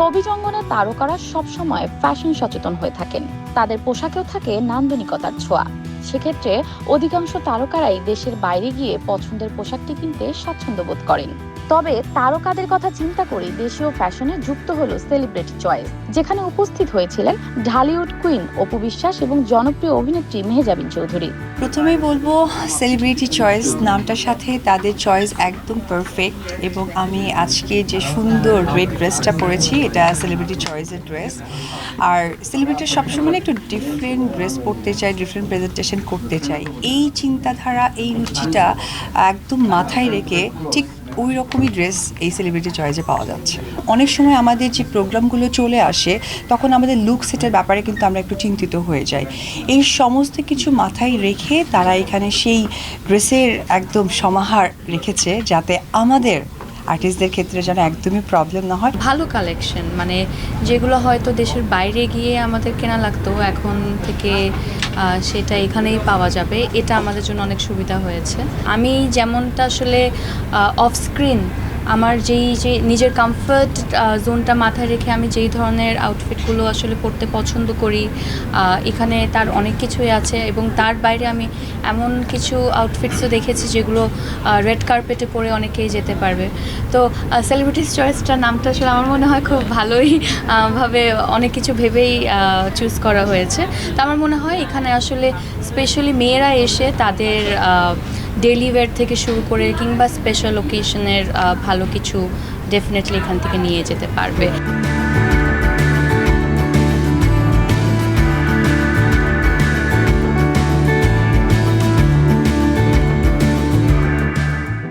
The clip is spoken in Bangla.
ছবি জঙ্গনের তারকারা সবসময় ফ্যাশন সচেতন হয়ে থাকেন। তাদের পোশাকেও থাকে নান্দনিকতার ছোঁয়া। সেক্ষেত্রে অধিকাংশ তারকারাই দেশের বাইরে গিয়ে পছন্দের পোশাকটি কিনতে স্বাচ্ছন্দ্য বোধ করেন। তবে তারকাদের কথা চিন্তা করে দেশীয় ফ্যাশনে যুক্ত হলো সেলিব্রিটি চয়েস, যেখানে উপস্থিত হয়েছিলেন ঢালিউড কুইন অপু বিশ্বাস এবং জনপ্রিয় অভিনেত্রী মেহেজাবিন চৌধুরী। প্রথমেই বলব, সেলিব্রিটি চয়েস নামটার সাথে তাদের চয়েস একদম পারফেক্ট এবং আমি আজকে যে সুন্দর রেড ড্রেসটা পরেছি, এটা সেলিব্রিটি চয়েসের ড্রেস আর সেলিব্রিটি সবসময় একটু ডিফারেন্ট ড্রেস পরতে চাই ডিফারেন্ট প্রেজেন্টেশন করতে চাই। এই চিন্তাধারা, এই রুচিটা একদম মাথায় রেখে ঠিক ওই রকমই ড্রেস এই সেলিব্রিটি চয়েসে পাওয়া যাচ্ছে। অনেক সময় আমাদের যে প্রোগ্রামগুলো চলে আসে, তখন আমাদের লুক সেটের ব্যাপারে কিন্তু আমরা একটু চিন্তিত হয়ে যাই। এই সমস্ত কিছু মাথায় রেখে তারা এখানে সেই ড্রেসের একদম সমাহার রেখেছে, যাতে আমাদের আর্টিস্টদের ক্ষেত্রে যেন একদমই প্রবলেম না হয়। ভালো কালেকশন মানে যেগুলো হয়তো দেশের বাইরে গিয়ে আমাদের কেনা লাগতো, এখন থেকে সেটা এখানেই পাওয়া যাবে। এটা আমাদের জন্য অনেক সুবিধা হয়েছে। আমি যেমনটা আসলে অফ স্ক্রিন আমার যেই, যে নিজের কমফর্ট জোনটা মাথায় রেখে আমি যেই ধরনের আউটফিটগুলো আসলে পরতে পছন্দ করি এখানে তার অনেক কিছুই আছে এবং তার বাইরে আমি এমন কিছু আউটফিটসও দেখেছি যেগুলো রেড কার্পেটে পরে অনেকেই যেতে পারবে। তো সেলিব্রিটিস চয়েসটা নামটা আসলে আমার মনে হয় খুব ভালোই ভাবে অনেক কিছু ভেবেই চুজ করা হয়েছে। তো আমার মনে হয় এখানে আসলে স্পেশালি মেয়েরা এসে তাদের ডেলি ওয়্যার থেকে শুরু করে কিংবা স্পেশাল ওকেশনের ভালো কিছু ডেফিনেটলি এখান থেকে নিয়ে যেতে পারবে।